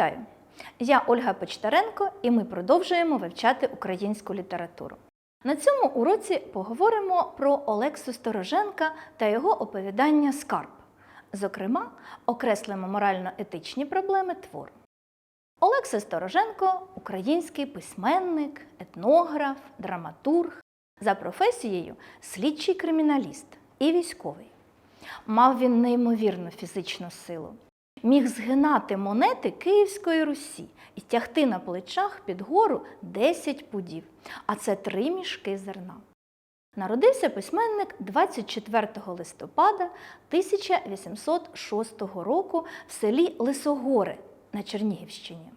Вітаю! Я Ольга Почтаренко і ми продовжуємо вивчати українську літературу. На цьому уроці поговоримо про Олексу Стороженка та його оповідання Скарб. Зокрема, окреслимо морально-етичні проблеми твору. Олекса Стороженко український письменник, етнограф, драматург, за професією слідчий криміналіст і військовий. Мав він неймовірну фізичну силу. Міг згинати монети Київської Русі і тягти на плечах під гору 10 пудів, а це три мішки зерна. Народився письменник 24 листопада 1806 року в селі Лисогори на Чернігівщині.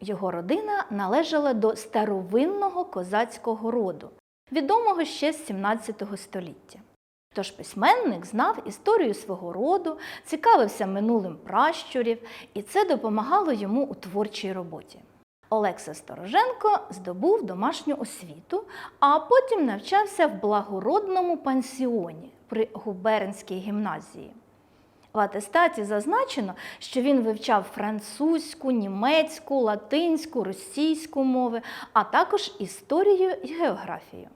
Його родина належала до старовинного козацького роду, відомого ще з 17 століття. Тож письменник знав історію свого роду, цікавився минулим пращурів, і це допомагало йому у творчій роботі. Олекса Стороженко здобув домашню освіту, а потім навчався в благородному пансіоні при губернській гімназії. В атестаті зазначено, що він вивчав французьку, німецьку, латинську, російську мови, а також історію і географію.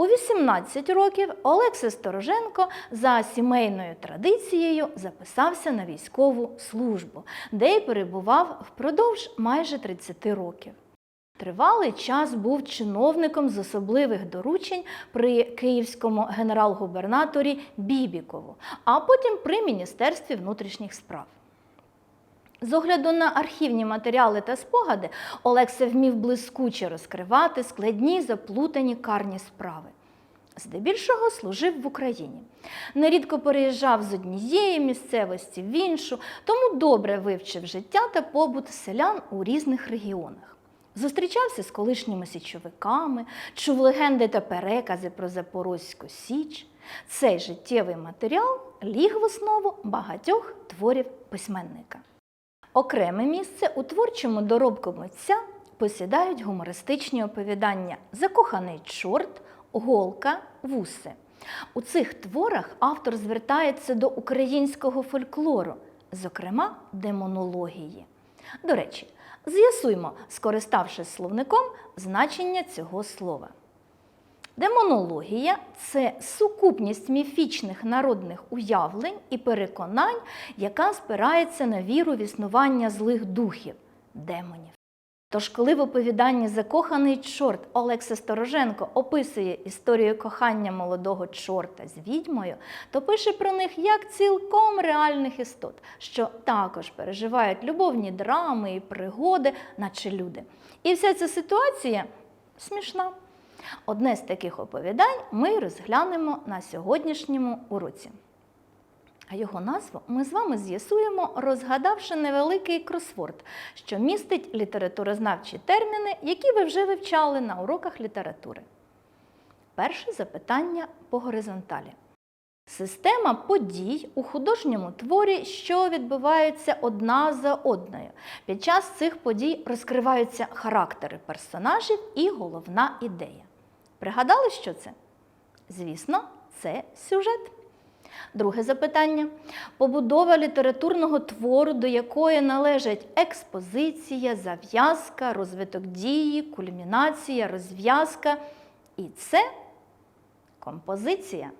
У 18 років Олекса Стороженко за сімейною традицією записався на військову службу, де й перебував впродовж майже 30 років. Тривалий час був чиновником з особливих доручень при київському генерал-губернаторі Бібікову, а потім при Міністерстві внутрішніх справ. З огляду на архівні матеріали та спогади, Олекса вмів блискуче розкривати складні заплутані карні справи. Здебільшого служив в Україні. Нерідко переїжджав з однієї місцевості в іншу, тому добре вивчив життя та побут селян у різних регіонах. Зустрічався з колишніми січовиками, чув легенди та перекази про Запорозьку Січ. Цей життєвий матеріал ліг в основу багатьох творів письменника. Окреме місце у творчому доробку митця посідають гумористичні оповідання Закоханий чорт, Голка, Вуси. У цих творах автор звертається до українського фольклору, зокрема демонології. До речі, з'ясуймо, скориставшись словником, значення цього слова. Демонологія це сукупність міфічних народних уявлень і переконань, яка спирається на віру в існування злих духів, демонів. Тож, коли в оповіданні Закоханий чорт Олекса Стороженко описує історію кохання молодого чорта з відьмою, то пише про них як цілком реальних істот, що також переживають любовні драми і пригоди, наче люди. І вся ця ситуація смішна. Одне з таких оповідань ми розглянемо на сьогоднішньому уроці. А його назву ми з вами з'ясуємо, розгадавши невеликий кросворд, що містить літературознавчі терміни, які ви вже вивчали на уроках літератури. Перше запитання по горизонталі. Система подій у художньому творі, що відбуваються одна за одною. Під час цих подій розкриваються характери персонажів і головна ідея. Пригадали, що це? Звісно, це сюжет. Друге запитання. Побудова літературного твору, до якої належать експозиція, зав'язка, розвиток дії, кульмінація, розв'язка. І це композиція.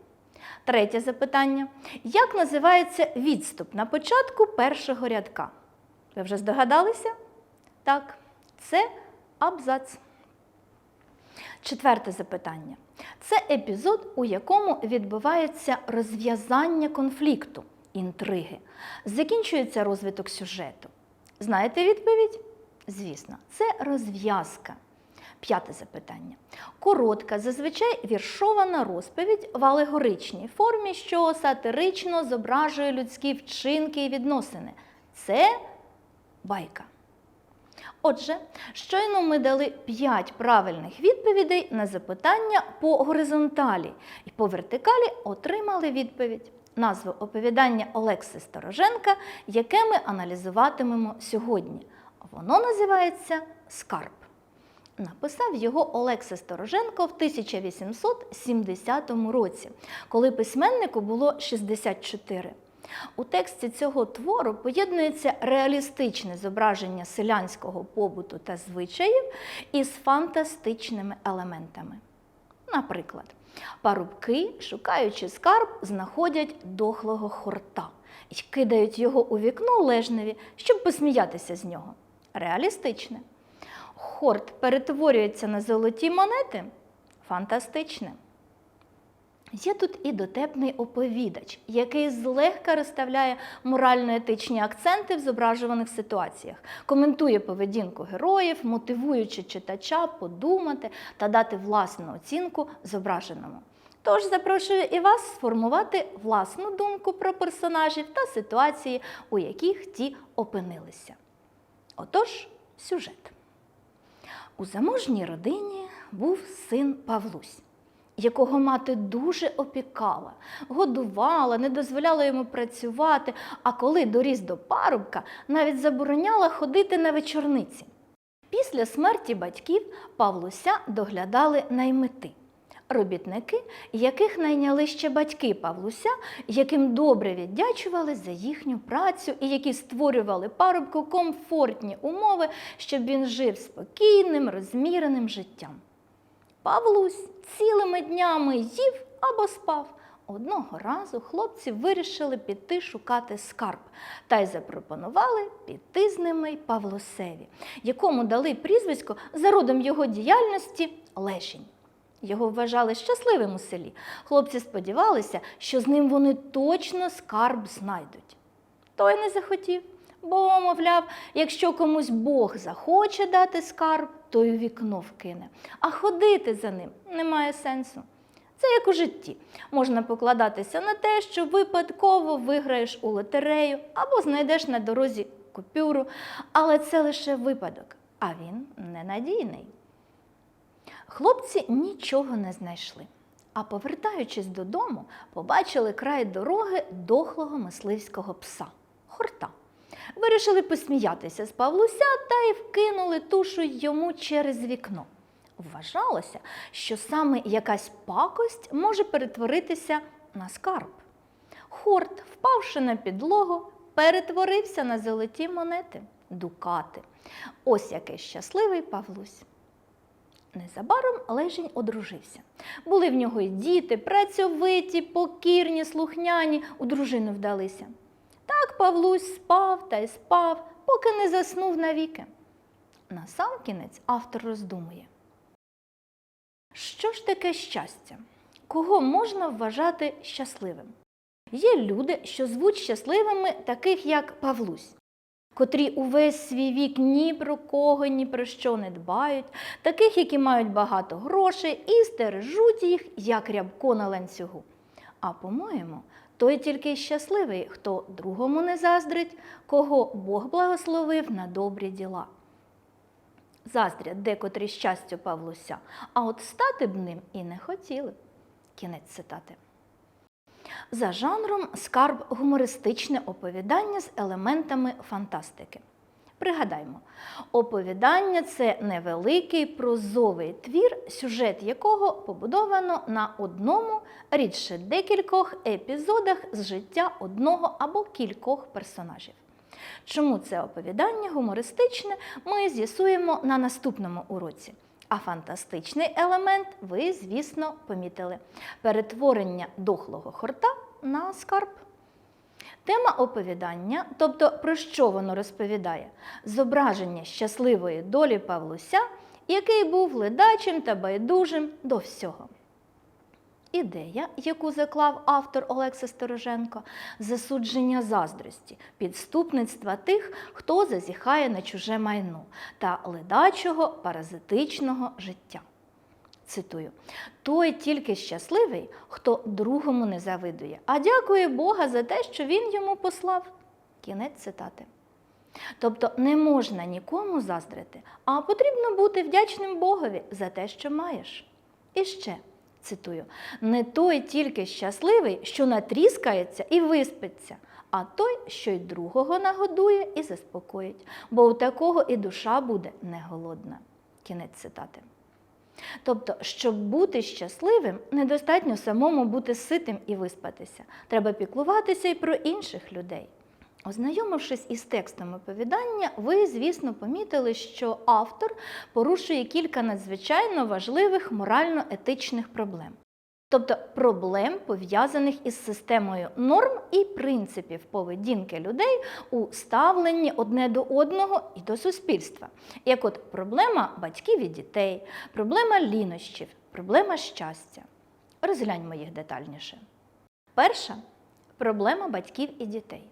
Третє запитання. Як називається відступ на початку першого рядка? Ви вже здогадалися? Так, це абзац. Четверте запитання. Це епізод, у якому відбувається розв'язання конфлікту, інтриги. Закінчується розвиток сюжету. Знаєте відповідь? Звісно, це розв'язка. П'яте запитання. Коротка, зазвичай віршована розповідь в алегоричній формі, що сатирично зображує людські вчинки і відносини. Це байка. Отже, щойно ми дали 5 правильних відповідей на запитання по горизонталі і по вертикалі отримали відповідь. Назву оповідання Олекси Стороженка, яке ми аналізуватимемо сьогодні. Воно називається Скарб. Написав його Олекса Стороженко в 1870 році, коли письменнику було 64. У тексті цього твору поєднується реалістичне зображення селянського побуту та звичаїв із фантастичними елементами. Наприклад, парубки, шукаючи скарб, знаходять дохлого хорта і кидають його у вікно лежневі, щоб посміятися з нього. Реалістичне. Хорт перетворюється на золоті монети. Фантастичне. Є тут і дотепний оповідач, який злегка розставляє морально-етичні акценти в зображуваних ситуаціях, коментує поведінку героїв, мотивуючи читача подумати та дати власну оцінку зображеному. Тож запрошую і вас сформувати власну думку про персонажів та ситуації, у яких ті опинилися. Отож, сюжет. У заможній родині був син Павлусь якого мати дуже опікала, годувала, не дозволяла йому працювати, а коли доріс до парубка, навіть забороняла ходити на вечорниці. Після смерті батьків Павлуся доглядали наймити. Робітники, яких найняли ще батьки Павлуся, яким добре віддячували за їхню працю і які створювали парубку комфортні умови, щоб він жив спокійним, розміреним життям. Павлусь цілими днями їв або спав. Одного разу хлопці вирішили піти шукати скарб та й запропонували піти з ними Павлосеві, якому дали прізвисько за родом його діяльності Лешень. Його вважали щасливим у селі. Хлопці сподівалися, що з ним вони точно скарб знайдуть. Той не захотів, бо, мовляв, якщо комусь Бог захоче дати скарб, то й у вікно вкине. А ходити за ним немає сенсу. Це як у житті. Можна покладатися на те, що випадково виграєш у лотерею або знайдеш на дорозі купюру, але це лише випадок, а він ненадійний. Хлопці нічого не знайшли, а повертаючись додому, побачили край дороги дохлого мисливського пса хорта. Вирішили посміятися з Павлуся та й вкинули тушу йому через вікно. Вважалося, що саме якась пакость може перетворитися на скарб. Хорт, впавши на підлогу, перетворився на золоті монети, дукати. Ось який щасливий Павлусь. Незабаром Лежень одружився. Були в нього й діти, працьовиті, покірні, слухняні, у дружину вдалися. Павлусь спав та й спав, поки не заснув навіки. Насамкінець автор роздумує. Що ж таке щастя? Кого можна вважати щасливим? Є люди, що звуть щасливими, таких як Павлусь, котрі увесь свій вік ні про кого, ні про що не дбають, таких, які мають багато грошей і стережуть їх, як рябко на ланцюгу. А по-моєму, той тільки щасливий, хто другому не заздрить, кого Бог благословив на добрі діла. Заздрять декотрі щастю Павлуся, а от стати б ним і не хотіли. Кінець цитати. За жанром скарб гумористичне оповідання з елементами фантастики. Пригадаймо, оповідання це невеликий прозовий твір, сюжет якого побудовано на одному, рідше декількох епізодах з життя одного або кількох персонажів. Чому це оповідання гумористичне, ми з'ясуємо на наступному уроці. А фантастичний елемент ви, звісно, помітили перетворення дохлого хорта на скарб. Тема оповідання, тобто про що воно розповідає, зображення щасливої долі Павлуся, який був ледачим та байдужим до всього. Ідея, яку заклав автор Олекса Стороженко, засудження заздрості, підступництва тих, хто зазіхає на чуже майно та ледачого паразитичного життя. Цитую: той тільки щасливий, хто другому не завидує, а дякує Бога за те, що він йому послав. Кінець цитати. Тобто не можна нікому заздрити, а потрібно бути вдячним Богові за те, що маєш. І ще цитую: не той тільки щасливий, що натріскається і виспиться, а той, що й другого нагодує і заспокоїть, бо у такого і душа буде не голодна. Кінець цитати. Тобто, щоб бути щасливим, недостатньо самому бути ситим і виспатися. Треба піклуватися і про інших людей. Ознайомившись із текстом оповідання, ви, звісно, помітили, що автор порушує кілька надзвичайно важливих морально-етичних проблем. Тобто проблем, пов'язаних із системою норм і принципів поведінки людей у ставленні одне до одного і до суспільства, як от проблема батьків і дітей, проблема лінощів, проблема щастя. Розгляньмо їх детальніше. Перша проблема батьків і дітей.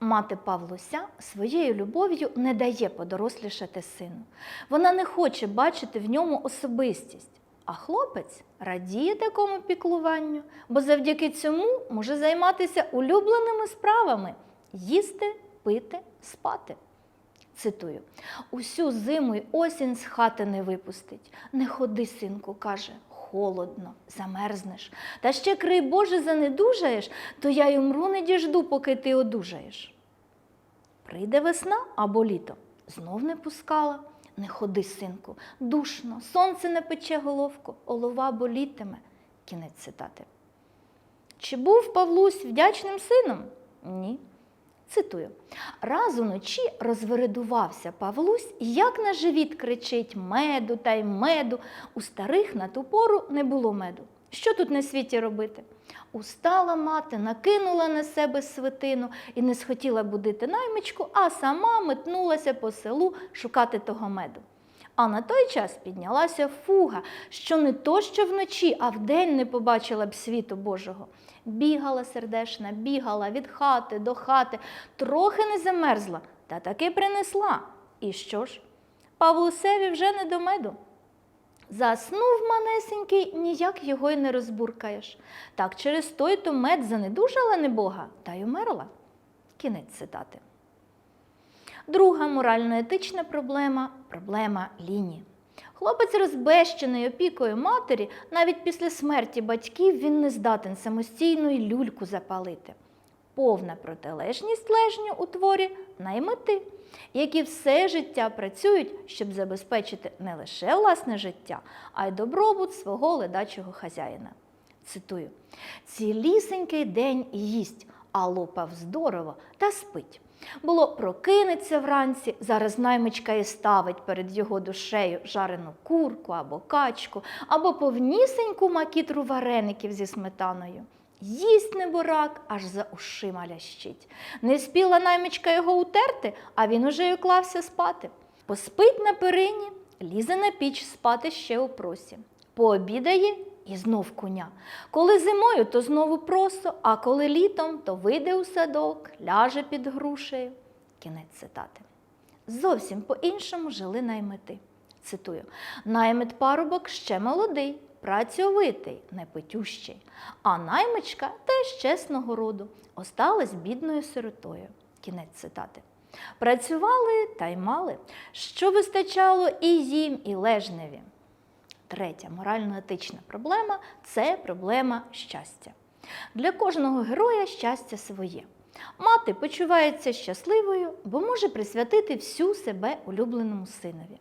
Мати Павлуся своєю любов'ю не дає подорослішати сину. Вона не хоче бачити в ньому особистість. А хлопець радіє такому піклуванню, бо завдяки цьому може займатися улюбленими справами їсти, пити, спати. Цитую: усю зиму й осінь з хати не випустить. Не ходи, синку, каже, холодно, замерзнеш. Та ще крий Боже, занедужаєш, то я й умру не діжду, поки ти одужаєш. Прийде весна або літо, знов не пускала. Не ходи, синку, душно, сонце не пече головку, олова болітиме. Кінець цитати. Чи був Павлусь вдячним сином? Ні. Цитую. Раз уночі розвередувався Павлусь, як на живіт кричить меду та й меду. У старих на ту пору не було меду. Що тут на світі робити? Устала мати, накинула на себе свитину і не схотіла будити наймичку, а сама метнулася по селу шукати того меду. А на той час піднялася фуга, що не то що вночі, а вдень не побачила б світу Божого. Бігала сердешна, бігала від хати до хати, трохи не замерзла, та таки принесла. І що ж? Павлусеві вже не до меду. Заснув манесенький, ніяк його й не розбуркаєш. Так через той то мед занедужала небога та й умерла. Кінець цитати. Друга морально-етична проблема проблема ліні. Хлопець, розбещений опікою матері, навіть після смерті батьків він не здатен самостійно й люльку запалити. Повна протилежність лежню у творі наймети, які все життя працюють, щоб забезпечити не лише власне життя, а й добробут свого ледачого хазяїна. Цитую: цілісенький день їсть, а лопав здорово та спить. Було прокинеться вранці, зараз наймичка і ставить перед його душею жарену курку або качку, або повнісеньку макітру вареників зі сметаною. Їсть неборак, аж за ушима лящить. Не спіла наймичка його утерти, а він уже й уклався спати. Поспить на перині, лізе на піч спати ще у просі. Пообідає і знов коня. Коли зимою, то знову просо, а коли літом, то вийде у садок, ляже під грушею. Кінець цитати. Зовсім по-іншому жили наймети. Цитую: наймит парубок ще молодий, працьовитий, непитющий, а наймичка теж чесного роду, осталась бідною сиротою. Кінець цитати. Працювали та й мали, що вистачало і їм, і лежневі. Третя морально-етична проблема це проблема щастя. Для кожного героя щастя своє. Мати почувається щасливою, бо може присвятити всю себе улюбленому синові.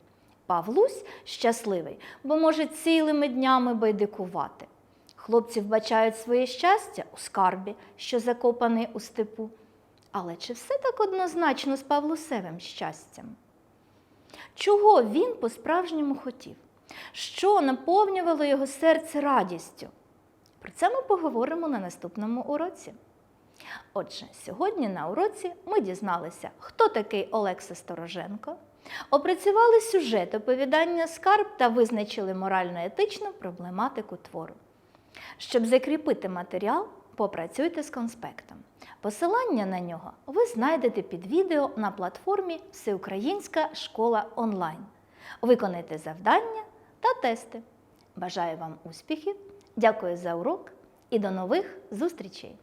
Павлусь щасливий, бо може цілими днями байдикувати. Хлопці вбачають своє щастя у скарбі, що закопаний у степу. Але чи все так однозначно з Павлусевим щастям? Чого він по-справжньому хотів? Що наповнювало його серце радістю? Про це ми поговоримо на наступному уроці. Отже, сьогодні на уроці ми дізналися, хто такий Олекса Стороженко, опрацювали сюжет оповідання скарб та визначили морально-етичну проблематику твору. Щоб закріпити матеріал, попрацюйте з конспектом. Посилання на нього ви знайдете під відео на платформі Всеукраїнська школа онлайн. Виконайте завдання та тести. Бажаю вам успіхів! Дякую за урок і до нових зустрічей!